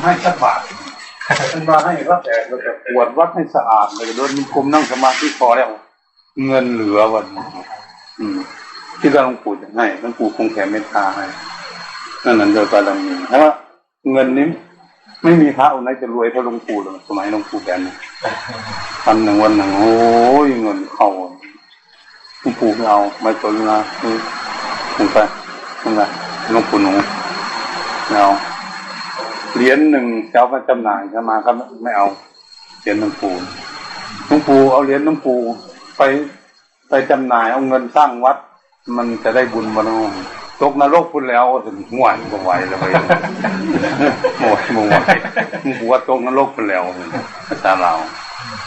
ให้สักบาทมันมาให้ก็แต่เราจะปวดวัดให้สะอาดเลยโดนมีกลมนั่งสมาธิพอแล้ว เงินเหลือวันอืมที่เราหลวงปู่จะให้หลวงปู่คงแผ่เมตตาให้นั่นนั่นโดยบารมีเพราะว่าเงินนี้ไม่มีพระองค์ไหนจะรวยเท่าหลวงปู่เลยสมัยหลวงปู่แกนวันหนึ่งวันหนึ่งโอ้ยเงินเข้าหลวงปู่ไม่เอาไม่สนนะคือลงไปลงไปหลวงปู่หนูไม่เอา เหรียญหนึ่งจะเอาจำหน่ายจะมาก็ไม่เอาเหรียญหลวงปู่หลวงปู่เอาเหรียญหลวงปู่ไปไปจำหน่ายเอาเงินสร้างวัด มันจะได้บุญบ้างตกนรกพุ่นแล้วถึงห่วยบ่ไหวแล้วไปบ่ไหวบ่ไหวมึงว่าตกนรกพุ่นแล้วภาษาเรา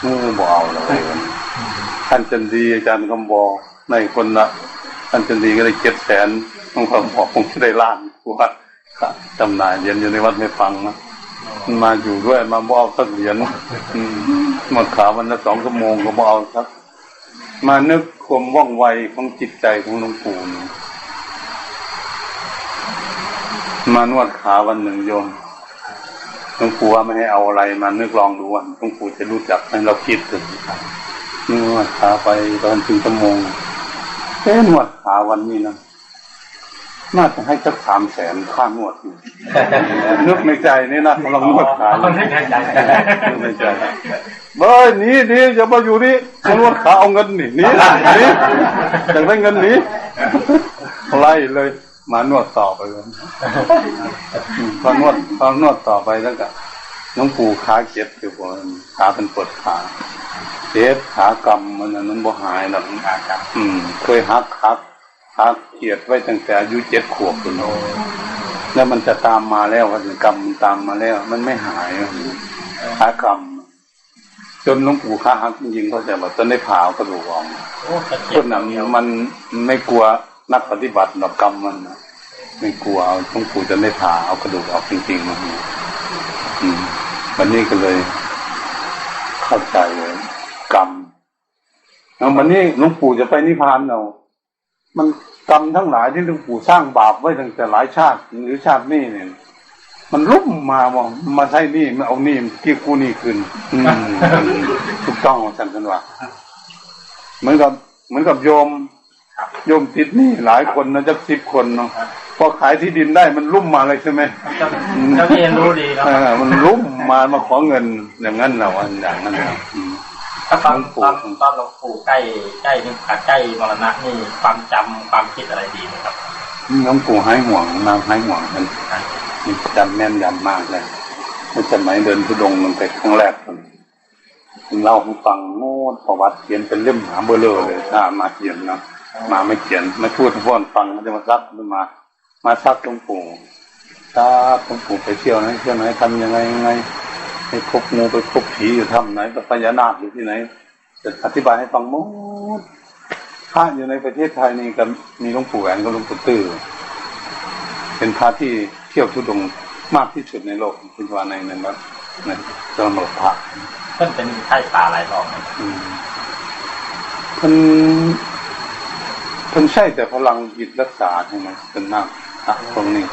มึงบ่เอาแล้วไปท่านจันดีอาจารย์คำบอกในคนละท่านจันดีก็ได้เจ็ดแสนต้องคำบอกคงจะได้ล้านกว่า จำหน่ายเหรียญอยู่ในวัดไม่ฟังนะมาอยู่ด้วยมาบเอกสักเหรียญมาขาวันละสองชั่วโมงก็บเอาสัก มานึกความว่องไวของจิตใจของหลวงปู่นมานวดขาวันหนึ่งโยมหลวงปู่ว่าไม่ให้เอาอะไรมานึกลองดูวันหลวงปู่จะรู้จักให้เราคิดถึงนวดขาไปตอนถึงชั่วโมงเอ๊นวดขาวันนี้นะ น่าจะให้สักสามแสนค่านวดอยู่นึกในใจนี่นะกำลังนวดขาคนไม่ใจใจนึกในใจเบ้ยหนีหนีอย่ามาอยู่นี่ตำรวจขาเอาเงินหนีหนีหนีอยากได้เงินหนีไล่เลยมานวดต่อไปเลยอืมพอนวดพอนวดต่อไปแล้วก็น้องปู่ขาเจ็บอยู่บนขาเป็นปวดขาเจ็บขากำมันน่ะมันบ่หายหรอกขากำอืม เคยหักหัก หักเกียดไว้ตั้งแต่อายุเจ็ดขวบคุณโนแล้วมันจะตามมาแล้ววัฒกรรมมันตามมาแล้ว มันไม่หายอะขากำจนหลวงปู่ข้าหักจริงๆเขาจะแบบจนได้ผ่าเอากระดูกออกโอ้กระคเจ็บนนั้นมันไม่กลัวนักปฏิบัติหรอกกรรมมันไม่กลัวเอาหลวงปู่จะได้ผ่าเอากระดูกออกจริงๆมันอืมวันนี้ก็เลย เข้าใจเลยกรรมแล้ววันนี้หลวงปู่จะไปนิพพานเอา มันกรรมทั้งหลายที่หลวงปู่สร้างบาปไว้ตั้งแต่หลายชาติหรือชาตินี้เนี่ย มันลุ่มมาบอกมาใช้หนี่มาเอาหนี่ที่กูหนี่คืนอืมถูกต้องของฉันกันว่าเหมือนกับเหมือนกับโยมโยมติดหนี่หลายคนนะจะสิบคนเนาะพอขายที่ดินได้มันลุ่มมาเลยใช่ไหมเจ้าเจ้าเรียนรู้ดีเนาะเออมันลุ่มมามาขอเงินอย่างนั้นเราอันอย่างนั้นนะอืม ถ้าตอนตอนตอนหลวงปู่ใกล้ใกล้นี่ใกล้มรณะนี่ความจำความคิดอะไรดีไหมครับน้องปู่ให้ห่วงนางให้ห่วงกันนี่จำแม่นยำมากเลยเมื่อสมัยเดินทุดงค์มันไปครั้งแรกคนเล่าให้ฟังโน้ตประวัติเขียนเป็นเล่มหาเบอร์เลอร์เลยถ้ามาเขียนนะมาไม่เขียนไม่พูดให้พ่อนฟังมันจะมาซักมันมา มาซักหลวงปู่ซักหลวงปู่ไปเที่ยวไหนเที่ยวไหนทำยังไงยังไง ไปพบงูไปพบผีอยู่ถ้ำไหนไปพญานาคอยู่ที่ไหนจะอธิบายให้ฟังหมดพระอยู่ในประเทศไทยนี่ก็มีหลวงปู่แหวนกับหลวงปู่ตื้อเป็นพระที่เที่ยวทุดงค์มากที่สุดในโลกคิดว่าในในนั้นในสมรพระเพิ่นเป็นไข้ป่าหลายรอบไหมอืมเพิ่นเพิ่นใช่แต่พลังจิตรักษาใช่ไหมเป็นมากอะตรงนี้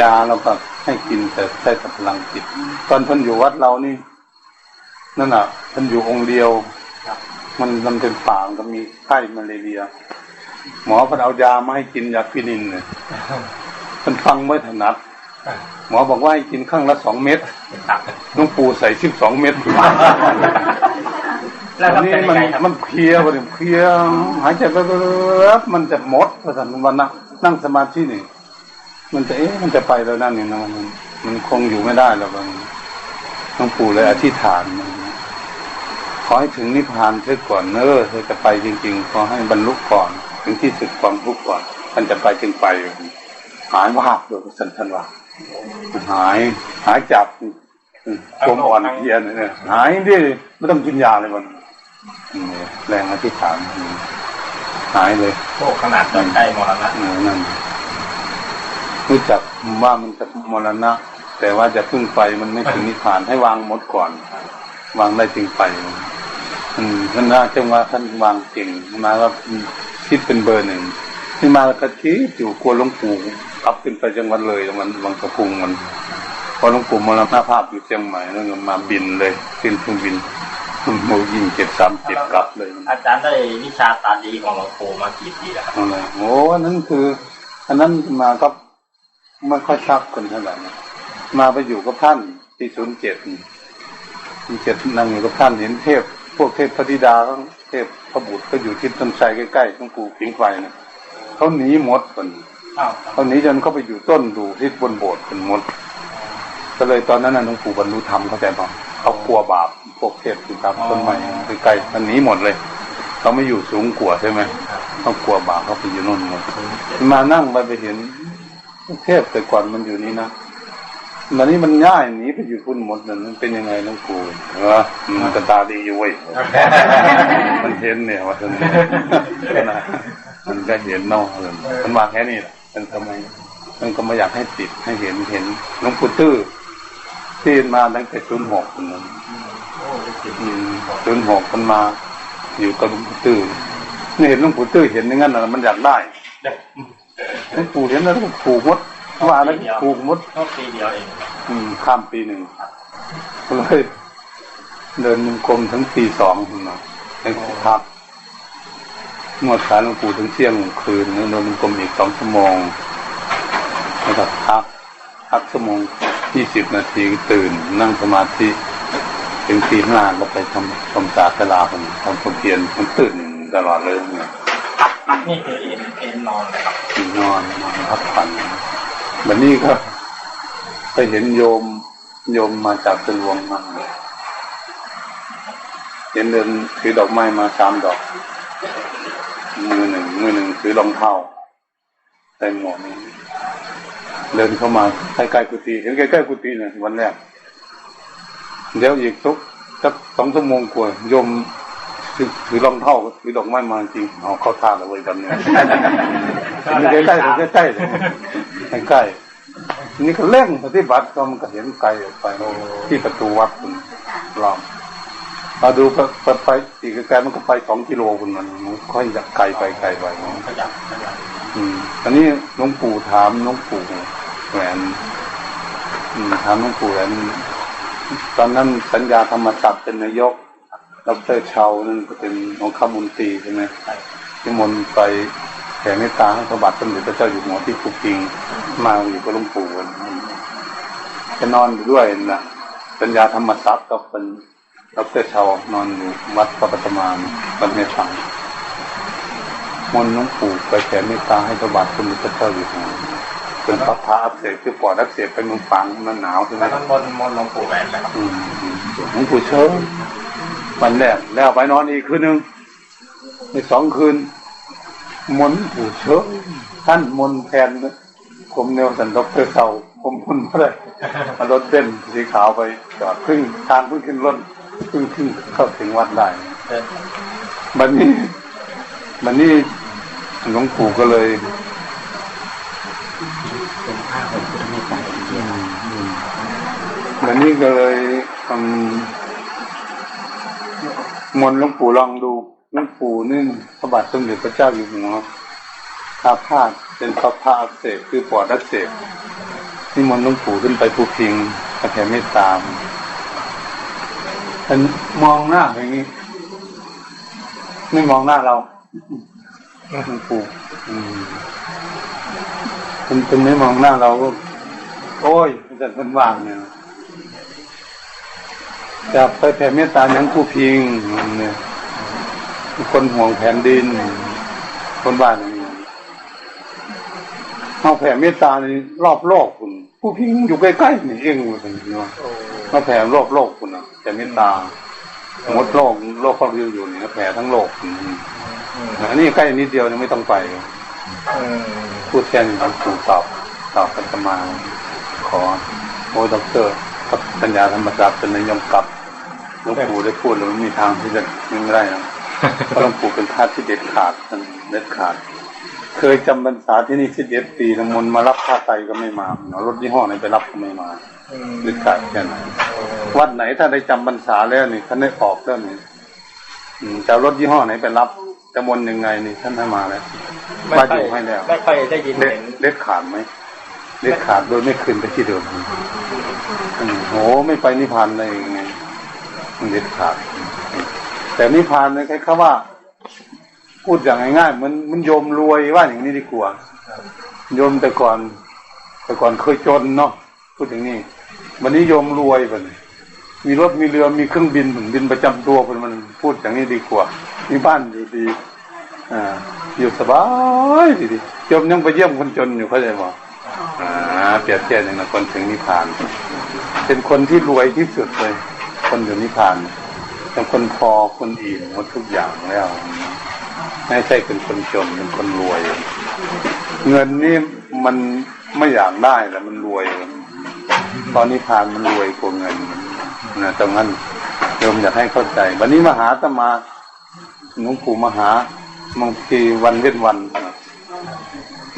ยาเราก็ให้กินแต่ใช้แต่พลังจิต ตอนเพิ่นอยู่วัดเรานี่ นั่นอะเพิ่นอยู่องค์เดียวมันมันเป็นป่ามันก็มีไข้มาเลเรีย หมอเพิ่นเอายามาให้กินยาฟินินเนี่ยเพิ่นฟังไม่ถนัด หมอบอกว่าให้กินข้างละสองเม็ดครับหลุงปู่ใส่สิบสองเม็ดแล้วก็อันนี้เป็นยัมังนไงครับมันเพลียไปเลยเพลียหายใจไปเรื่อยๆมันจะหมดพระสันวันนะนั่งสมาธินี่ มันจะเอ๊ะมันจะไปแล้วนั่นนี่นะมันมันคงอยู่ไม่ได้แล้วมันหลวงปู่เลยอธิษฐานมันขอให้ถึงนิพพานเสียก่อนเนอะเธอจะไปจริง ๆ ขอให้บรรลุก่อน ถึงที่สุดความทุกข์ก่อนท่านจะไปจึงไปหายวาบโดยพระสันท่านว่าหายหายจับความอ่อนเพลียเนี่ยหายดิไม่ต้องกินยาเลยมันอืมแรงอธิษฐานอืมหายเลยโอ้ขนาดตอนใกล้มรณะเออนั่น รู้จักว่ามันจะมรณะ แต่ว่าจะพึ่งไปมันไม่ถึงนิพพานให้วางหมดก่อน วางได้จึงไปอืมท่านว่าจังว่าท่านวางเก่งมาว่าคิดเป็นเบอร์หนึ่งที่มาแล้วก็คิดอยู่กลัวหลวงปู่กลับขึ้นไปจังหวัดเลยมันวังกระพุงมันพอหลวงปู่มรณภาพอยู่เชียงใหม่แล้วก็มาบินเลยขึ้นเครื่องบินโมยิงเจ็ดสามเจ็ดกลับเลย อาจารย์ได้วิชาตาดีของหลวงปู่มากี่ปีแล้วครับอะไรโอ้อันนั้นคืออันนั้นมาก็ ไม่ค่อยชักคนเท่าไหร่นมาไปอยู่กับท่านที่ศูนย์เจ็ดเจ็ดนั่งอยู่กับท่านเห็นเทพ พวกเทพพระธิดาเทพพระบุตรก็อยู่ที่ต้นไทรใกล้ๆหลวงปู่ผิงไฟนะเขาหนีหมดคนเขาหนีจนเขาไปอยู่ต้นดูที่บนโบสถ์เป็นหมดก็เลยตอนนั้นน่ะหลวงปู่บรรลุธรรมเข้าใจป่ะเขากลัวบาปพวกเทพอยู่ตามต้นไม้ใกลๆมันหนีหมดเลยเขาไม่อยู่สูงกว่าใช่ไหมเขากลัวบาปเขาไปอยู่นู่นหมดมานั่งไปไปเห็น เทพแต่ก่อนมันอยู่นี่นะมันนี้มันง่ายหนีไปอยู่พุ่นหมดนั่นมันเป็นยังไงหลวงปู่เออมันก็ตาดีอยู่เว้ยมันเห็นเนี่ยว่ามันนะมันก็เห็นเนาะมันมาแค่นี้แหละมันทำไมมันก็ไม่อยากให้ติดให้เห็นเห็นหลวงปู่ตื้อที่มาตั้งแต่ศูนย์หกคนนั้นโอ้ได้สิบศูนย์หกมันมา อยู่กับหลวงปู่ตื้อนี่เห็นหลวงปู่ตื้อเห็นอย่างนั้นนะมันอยากได้ เด็กหลวงปู่เห็นแล้วก็ผูกมดว่าแล้วก็ผูกมดก็ปีเดียวเองอืมข้ามปีหนึ่งก็เลยเดินมุมกลมทั้งปีสองคุณมาให้พักนวดขาหลวงปู่ถึงเที่ยงคืนแล้วเดินมุมกลมอีกสองชั่วโมงแล้วก็พักพักชั่วโมงยี่สิบนาทีตื่น นั่งสมาธิถึงตีห้าก็ไปทำความสะอาดตลาดผมทำความเพียรมันตื่นตลอดเลยเนี่ย นี่คือเอ็นเอ็นนอนนะครับนอนนอนพักผ่อนวันนี้ก็ไปเห็นโยมโยมมาจากสลวงมาเห็นเดินถือดอกไม้มาสามดอก มือหนึ่งมือหนึ่งถือรองเท้าใส่หมวกนี่เดินเข้ามาใกล้ๆกุฏิเห็นใกล้ๆกุฏิเนี่ยวันแรกเดี๋ยวอีกทุกสักสองชั่วโมงกว่าโยม ถือถือรองเท้าถือดอกไม้มาจริงเอาเข้าท่าเลยเว้ยตอนเนี้ยใกล้ใกล้ๆใกล้ใกล้ใกล้ใกล้ๆนี่ก็เร่งปฏิบัติก็มันก็เห็นไกลออกไปที่ประตูวัดคุณลองมาดูไปไปไปอีกไกลๆมันก็ไปสองกิโลคุณมันมันค่อยจะไกลไปไกลไปเนาะขยับขยับอืมอันนี้หลวงปู่ถามหลวงปู่แหวนอืมถามหลวงปู่แหวนตอนนั้นสัญญาธรรมศักดิ์เป็นนายก ดรเชานั่นก็เป็นองคมนตรีใช่ไหมใช่ที่มนต์ไปแผ่เมตตาให้พระบาทสมเด็จพระเจ้าอยู่หัวที่ภูพิงมาอยู่กับหลวงปู่กันจะนอนอยู่ด้วยนะปัญญาธรรมทรัพย์ก็เป็นดรชาวนอนอยู่วัดพระปฐมานบันเมชังมนต์หลวงปู่ไปแผ่เมตตาให้พระบาทสมเด็จพระเจ้าอยู่หัวเป็นพระพาอักเสบคือปอดอักเสบไปเมืองฝังมันหนาวใช่ไหมแล้วนั้นบนบนหลวงปู่แหวนนะครับอืมหลวงปู่เชิญ วันแรกแล้วไปนอนอีกคืนหนึ่งอีกสองคืนมนต์ผู้เชอะท่านมนต์แทนผมเนวสันดกเตอร์เสาผมมนต์มาเลยมารถเบนสีขาวไปจอดพึ่งทางพึ่งขึ้นรถพึ่งขึ้นเข้าถึงวัดได้บัดนี้บัดนี้หลวงปู่ก็เลยบัดนี้ก็เลยอืม มนต์หลวงปู่ลองดูหลวงปู่นี่พระบาทสมเด็จพระเจ้าอยู่หัวอาพาธเป็นพระพาอักเสบคือปอดอักเสบนิมนต์หลวงปู่ขึ้นไปภูพิงกระแผ่เมตตาท่านมองหน้าอย่างนี้ ไม่มองหน้าเราหลวงปู่มเป็นเป็นไม่มองหน้าเราก็ โอ้ยอาจารย์เป็นว่างเนี่ย จะไปแผ่เมตตาอย่างภูพิงเนี่ยคนห่วงแผ่นดิน คนบ้านอย่างนี้เอาแผ่เมตตาในรอบโลกคุณผู้พิงอยู่ใกล้ๆนี่เองคุณเนาะมาแผ่รอบโลกคุณนะแต่เมตตาหมดโลกโลกเขาเรียอยู่นี่นะแผ่ทั้งโลกอืมอันนี้ใกล้นิดเดียวยังไม่ต้องไปพูดแค่นี้หลวงปู่ตอบตอบกันมาขอโอ้ยด็อกเตอร์กับปัญญาธรรมศาสตร์เป็นนายมกลับห ลวงปู่ได้พูดแล้วไม่มีทางที่จะไม่ได้นะเพราะหลวงปู่เป็นท่าสที่เด็ดขาดท่านเด็ดขาด เคยจำพรรษาที่นี่สิบเอ็ดปีน้ำมนต์มารับค่าไตก็ไม่มาเนาะรถยี่ห้อไหนไปรับก็ไม่มาเด็ดขาดแค่ไหนวัดไหนถ้าได้จำพรรษาแล้วนี่ท่านได้ออกแล้วนี่อืมจะเอารถยี่ห้อไหนไปรับจะมนต์ยังไงนี่ท่านให้มาแล้วไม่มาค่ออยยู่ให้แล้วไม่ค่อยได้ยินเด็ดเห็นเด็ดขาดไหมเด็ดขาดโดยไม่คืนไปที่เดิมอืมโหไม่ไปนิพพานได้ยังไงมัน เด็ดขาด แต่นิพพานเนี่ยแค่คำว่า พูดอย่างง่ายๆมันมันโยมรวยว่าอย่างนี้ดีกว่าโยมแต่ก่อน แต่ก่อนเคยจนเนาะพูดอย่างนี้วันนี้โยมรวยไปมีรถมีเรือมีเครื่องบินถึงบินประจำตัวเป็นมันพูดอย่างนี้ดีกว่า มีบ้านอยู่ดีอ่าอยู่สบายดีดีโยมยังไปเยี่ยมคนจนอยู่เข้าใจไหมอ่าเปรียบเทียบอย่างนั้นคนถึงนิพพาน เป็นคนที่รวยที่สุดเลย คนอยู่นิพพานเป็นคนพอคนอิ่มหมดทุกอย่างแล้วไม่ใช่เป็นคนจนเป็นคนรวย เงินนี่มันไม่อยากได้แต่มันรวย ตอนนี้พานมันรวยกว่าเงินนะตรงนั้นโยมอยากให้เข้าใจ วันนี้มหาตมาหลวงปู่มหาบางทีวันเว้นวันนะ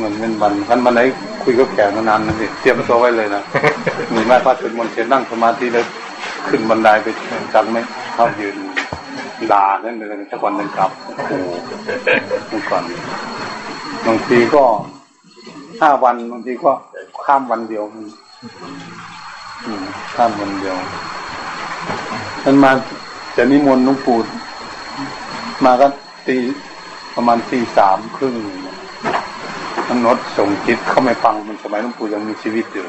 วันเว้นวันวันวันไหนคุยกับแขกนานๆนะสิเตรียมตัวไว้เลยนะมีแม่พระสวดมนต์เสร็จนั่งสมาธิแล้ว ขึ้นบันไดไปจังไหมเข้ายืนด่านั่นเลยถ้าวันนึงกลับโอ้โหเมื่อก่อนบางทีก็ห้าวันบางทีก็ข้ามวันเดียวอืข้ามวันเดียวมันมาจะนิมนต์หลวงปู่มาก็ตีประมาณตีสามครึ่งมันนดส่งจิตเข้าไม่ฟังมันสมัยหลวงปู่ยังมีชีวิตอยู่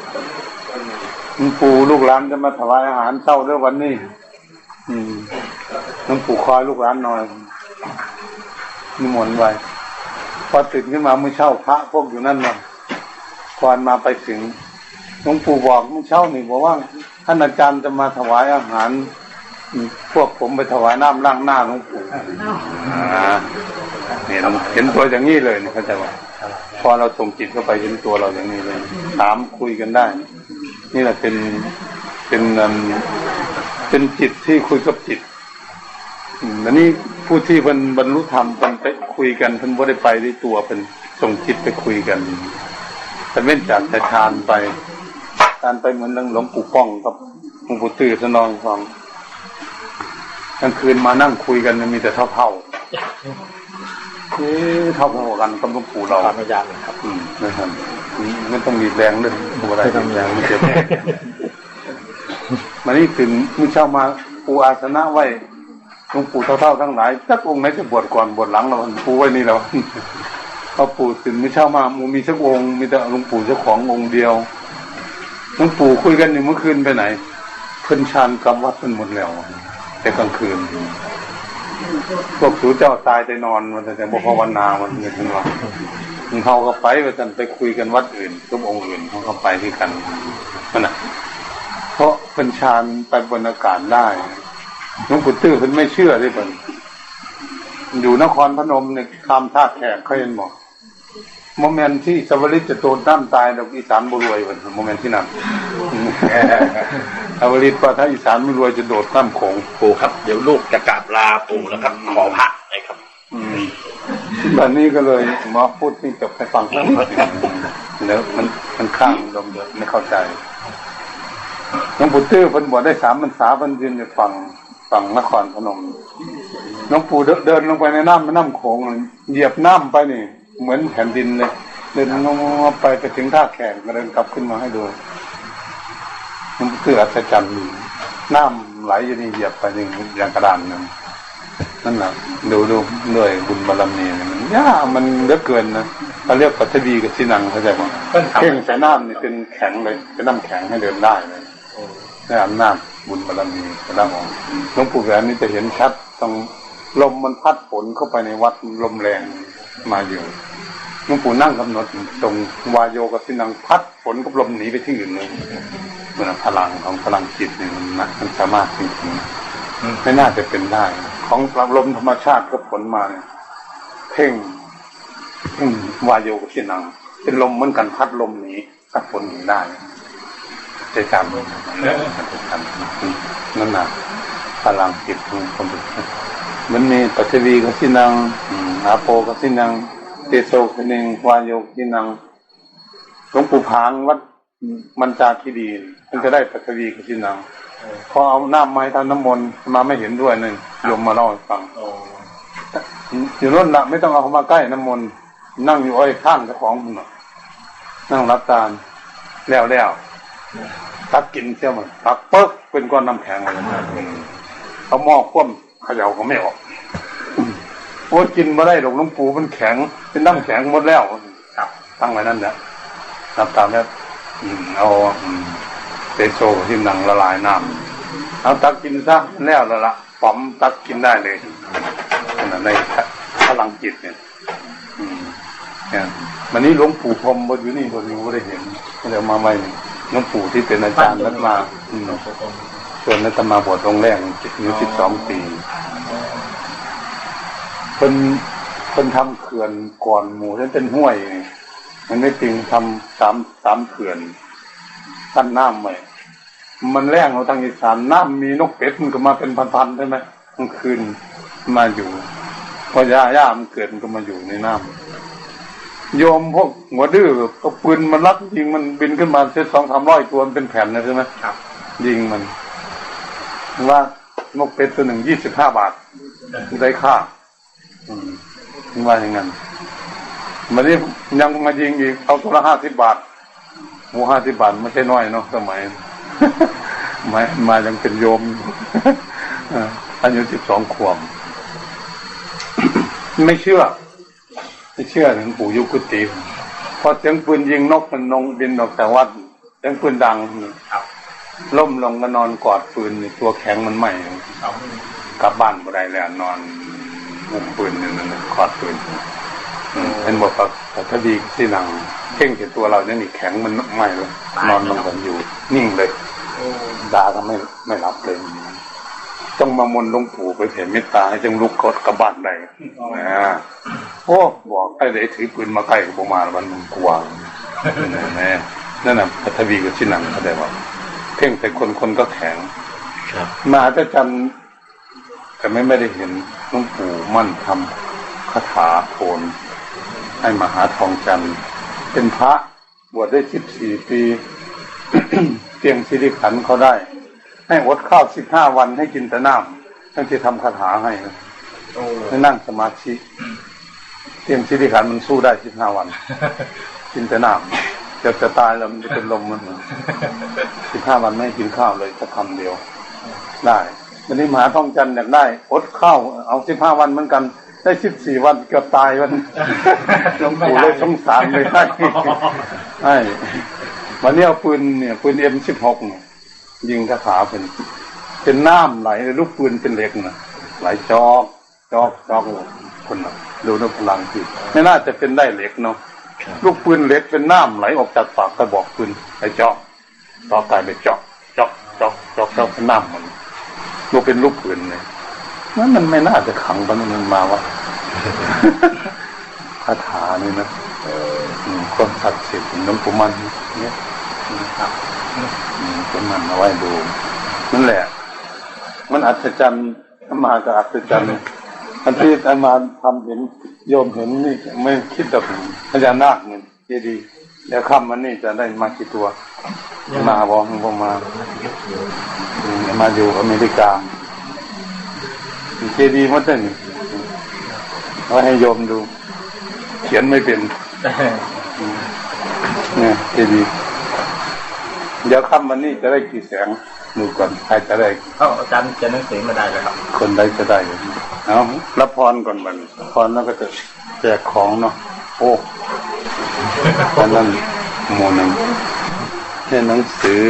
หลวงปู่ลูกหลานจะมาถวายอาหารเช้าด้วยวันนี้อืมหลวงปู่คอยลูกหลานหน่อยนิมนต์ไว้พอตื่นขึ้นมาเมื่อเช้าพระพวกอยู่นั่นน่ะก่อนมาไปถึงหลวงปู่บอกเมื่อเช้านี่บอกว่าท่านอาจารย์จะมาถวายอาหารพวกผมไปถวายน้ำล้างหน้าหลวงปู่อ่เห็นเห็นตัวอย่างนี้เลยนะเข้าใจว่าพอเราส่งจิตเข้าไปเห็นตัวเราอย่างนี้เลยถามคุยกันได้ นี่แหละเป็นเป็นเป็นจิตที่คุยกับจิตอันนี้ผู้ที่เป็นบรรลุธรรมเป็นไปคุยกันเพิ่นบ่ได้ไปด้วยตัวเป็นส่งจิตไปคุยกันแต่เว้นจากแต่ทานไปทานไปเหมือนหลวงปู่ป้องกับหลวงปู่ตื้อสนองฟังกลางคืนมานั่งคุยกันมีแต่เท่าเท่า เอ๊ะเท่าเท่าๆกันกับหลวงปู่เราความพยายามครับ อืมนะครับอืมไม่ต้องมีแรงเลยตัวอะไรไม่ต้องมีแรงไม่เจ็บมานี่ถึงมื่อเช้ามาปูอาสนะไว้หลวงปู่เท่าๆทั้งหลายสักองค์ไหนจะบวชก่อนบวชหลังเราปูไว้นี่แล้วพอปู่ตื่นไม่เช้ามามูมีสักองค์มีแต่หลวงปู่เจ้าขององค์เดียวหลวงปู่คุยกันอยู่เมื่อคืนไปไหนเพิ่นชานกำวัดเพิ่นหมดแล้วแต่กลางคืน พวกสูเจ้าตายไปนอนมันแต่บุพวนามันเงินขึ้นว่าเขาก็ไปไปกันไปคุยกันวัดอื่นกับองค์อื่นเขาก็ไปที่กันมันอะ เพราะเป็นชานไปบนอากาศได้หลวงปู่ตื้อเพิ่นไม่เชื่อเลยเพิ่นอยู่นครพนมเนี่ยข้ามท่าแขกเขาเห็นบอก โมเมนต์ที่สวริตจะโดนน้ำตายดอกอีสานบุรวยวันโมเมนต์ที่นั่นสวริตว่าถ้าอีสานบุรวยจะโดดน้ำโขงปู่ครับ เดี๋ยวลูกจะกราบลาปู่แล้วครับ ขอพระหนะครับอืมแบบนี้ก็เลยหมาพูดนี่จบให้ฟังทั้งหมดเดี๋ยวมันมันข้ามลมเดี๋ยวไม่เข้าใจหลวงปู่ตื้อเพิ่นบวชได้สามพรรษาเพิ่นยืนอยู่ฝั่งฝั่งนครพนมหลวงปู่เดินเดินลงไปในน้ำแม่น้ำโขงเหยียบน้ำไปนี่ เหมือนแผ่นดินเลยเดินงงๆไปไปถึงท่าแขกก็เดินกลับขึ้นมาให้ดู มันคืออัศจรรย์ดีน้ำไหลอยู่นี่เหยียบไปนี่อย่างกระดานนึงนั่นแหละดูดูด้วยบุญบารมีเนี่ยมันยากมันเหลือเกินนะเขาเรียกปัทวีกับสินังเข้าใจไหมเพิ่นทำเข่งใส่น้ำนี่เป็นแข็งเลยเป็นน้ำแข็งให้เดินได้เลยได้อำนาจบุญบารมีพระองค์หลวงปู่แหวนนี่จะเห็นชัดตรงลมมันพัดฝนเข้าไปในวัดลมแรง มาอยู่หลวงปู่นั่งกำหนดตรงวายโยกับสินังพัดฝนกับลมหนีไปที่อื่นเลยมันพลังของพลังจิตนี่มันะมันสามารถจริงๆไม่น่าจะเป็นได้ ของลมธรรมชาติกับฝนมาเนี่ยเพ่งวายโยกับสินัง เป็นลมเหมือนกันพัดลมหนีพัดฝนหนีได้ใจจำเลยใจจำนั่นน่ะพลังจิตของคนมันมีปัจวีกับสินังอื มอาโปกับสินังเตโซกับสินังวายโยสินังหลวงปู่พางวัดมันจาคีดีมันจะได้ปัจวีกับสินังพอเอาน้ำไม้ทำน้ำมนต์มาไม่เห็นด้วยนั่นโยมมาเล่าให้ฟังอยู่นั่นละไม่ต้องเอาเขามาใกล้น้ำมนต์นั่งอยู่อ้อยข้างเจ้าของมันน่ะนั่งรับตาลแล้วแล้วตักกินเสี้ยมันตักเปิ๊กเป็นก้อนน้ำแข็งเลยนะเอาหม้อคว่ำเขย่าก็ไม่ออก โอ้ยกินมาได้หรอกหลวงปู่มันแข็ง เป็นน้ำแข็งหมดแล้วครับตั้งไว้นั่นแหละนับตามนี้อืมเอาอืมเตโซที่หนังละลายน้ำเอาตักกินซะแล้วและละป๋อมตักกินได้เลยขนาดในพลังจิตเนี่ยอืมเนี่ยวันนี้หลวงปู่พรหมบนอยู่นี่บนอยู่ไม่ได้เห็นก็เลยเอามาใหม่หลวงปู่ที่เป็นอาจารย์นัดมาอืมชวนนัดมาบวชองค์แรกอายุสิบสองปี เพิ่นเพิ่นทำเขื่อนก่อนหมู่นั้นเป็นห้วย มันไม่จริงทำสามสามเขื่อนตั้นน้ำใหม่มันแรงเราทางอีสานน้ำมีนกเป็ดมันก็มาเป็นพันๆใช่ไหมกลางคืนมาอยู่ พอย่าย่ามันเกิดมันก็มาอยู่ในน้ำโยมพวกหัวดื้อก็ปืนมันรัดยิงมันบินขึ้นมาเซตสองสามร้อยตัวมันเป็นแผ่นนะใช่ไหมครับ ยิงมันว่านกเป็ดตัวหนึ่งยี่สิบห้าบาทได้ค่าอืม ว่าอย่างนั้นมันนี้ยังมายิงอีกเอาตัวละห้าสิบบาทหมูห้าสิบบาทไม่ใช่น้อยเนาะสมัยมามายังเป็นโยมเอ่ออายุสิบสองขวบไม่เชื่อ ไม่เชื่อถึงปู่ยุกุติพอเสียงปืนยิงนกมันนงบินออกจากวัดเสียงปืนดังครับล่มลงก็นอนกอดปืนตัวแข็งมันไหมเอากลับบ้านบ่ได้แล้วนอน มุมปืนอยู่นั่นน่ะกอดปืนอืมเป็นบอกว่าแต่ถ้าดีที่หนังเพ่งเห็นตัวเราเนี่ยนี่แข็งมันไหมเลยนอนลงกันอยู่ นิ่งเลยโอ้ดาก็ไม่ไม่รับเลยต้องมามนต์หลวงปู่ไปเห็นเมตตาให้จึงลุกกดกลับบ้านได้อ่าโอ้บอกไอ้เด็กถือปืนมาใกล้กับผมมาแล้วมันกลัวนั่นแน่นั่นน่ะพัทวีกับชินังเขาได้ว่าเพ่งใส่คนคนก็แข็งครับมหาจารย์ แต่ไม่ไม่ได้เห็นหลวงปู่มั่นทำคาถาโทนให้มหาทองจันทร์เป็นพระบวชได้สิบสี่ปีเตรียมสิริขันเขาได้ ให้อดข้าวสิบห้าวันให้กินแต่น้ำทั้งที่ทำคาถาให้ให้นั่งสมาธิเตรียมสิริขันมันสู้ได้สิบห้าวัน กินแต่น้ำจะจะตายแล้วมันจะเป็นลมมันสิบห้าวันไม่กินข้าวเลยสักคำเดียว ได้ วันนี้มหาทองจันทร์อยากได้อดข้าวเอาสิบห้าวันเหมือนกัน ได้สิบสี่วันเกือบตายวันหลวงปู่เลยสงสารเลยให้ใช่วันนี้เอาปืนเนี่ยปืนเอ็มสิบหกยิงคาถาเป็นเป็นน้ำไหลลูกปืนเป็นเหล็กนะไหลจอกจอกจอกคนน่ะดูด้วยพลังจิตไม่น่าจะเป็นได้เหล็กเนาะลูกปืนเหล็กเป็นน้ำไหลออกจากปากกระบอกปืนไหลจอกจอกกลายเป็นจอกจอกจอกจอกจอกเป็นน้ำมัน ลูกเป็นลูกปืนเลยนั่นมันไม่น่าจะขังมันมันมาวะคาถานี่นะอืมความศักดิ์สิทธิ์ของหลวงปู่มันเนี่ยครับอืมเป็นมันเอาไว้ดูนั่นแหละ มันอัศจรรย์อามาก็อัศจรรย์อันที่อามาทำเห็นโยมเห็นนี่ไม่คิดแบบพญานาคเงินเจดีย์แล้วคำมันนี่จะได้มากี่ตัว มาบอกมันบอกมาอื มมาอยู่อเมริกาเจดีย์มันจะนี่เอาให้โยมดู เขียนไม่เป็นเนี่ยจะดีเดี๋ยวค่ำวันนี้จะได้กี่แสงดูก่อนใครจะได้เอาอาจารย์เขียนหนังสือมาได้เลยครับ คนใดจะได้เอารับพรก่อนมันพรแล้วก็จะแจกของเนาะโอ้ตอนนั้นหมู่หนึ่งเนี่ยหนังสือ